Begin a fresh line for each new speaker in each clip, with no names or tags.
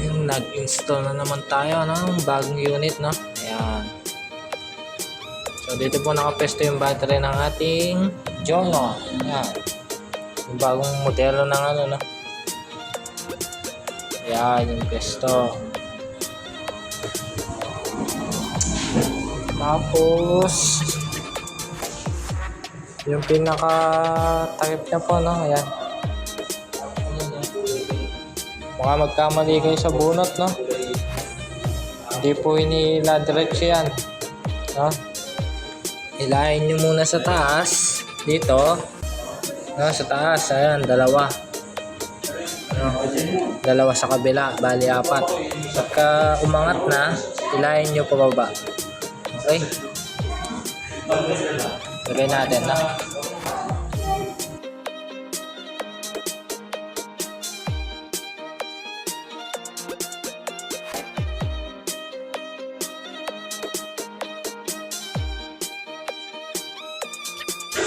Yung nag-install na naman tayo ng bagong unit, no? Ayan. So, dito po nakapesto yung battery ng ating Jono. Ayan. Yung bagong modelo ng ano, no? Ayan, yung pesto. Tapos, yung pinaka takip niya po, no? Ayan. Baka magkamali kayo sa bunot, no? Hindi po inila diretso yan. No? Ilahin nyo muna sa taas. Dito. No, sa taas. Ayan, dalawa. No? Dalawa sa kabila. Bali, apat. Pagka umangat na, ilahin nyo pababa. Okay? Lagay natin, no?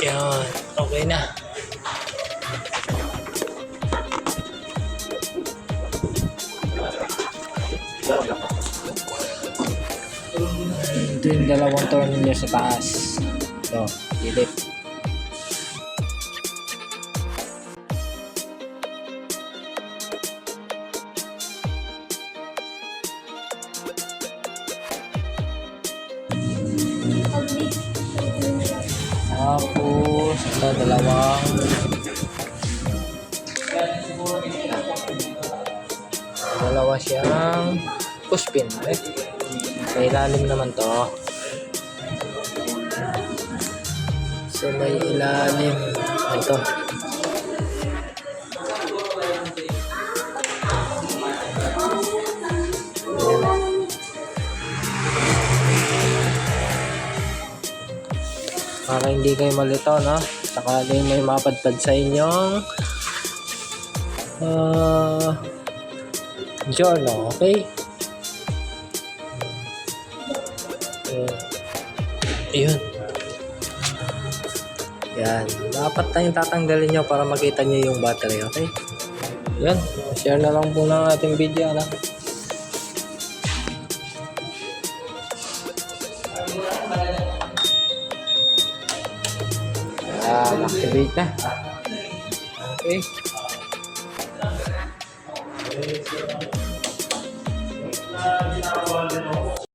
Yan. Okay na. Ito yung dalawang tornilyo sa taas. Ito, dilip. Tapos, ito dalawang dalawa siyang pushpin. Eh. Sa ilalim naman to. So may ilalim. Ito. para hindi kayo malito no sakali may mapadpad sa inyong uh, journal okay Uh, yun yan dapat na yung tatanggalin nyo para makita nyo yung battery okay yan share na lang po ng ating video na Yan, activate na. Okay.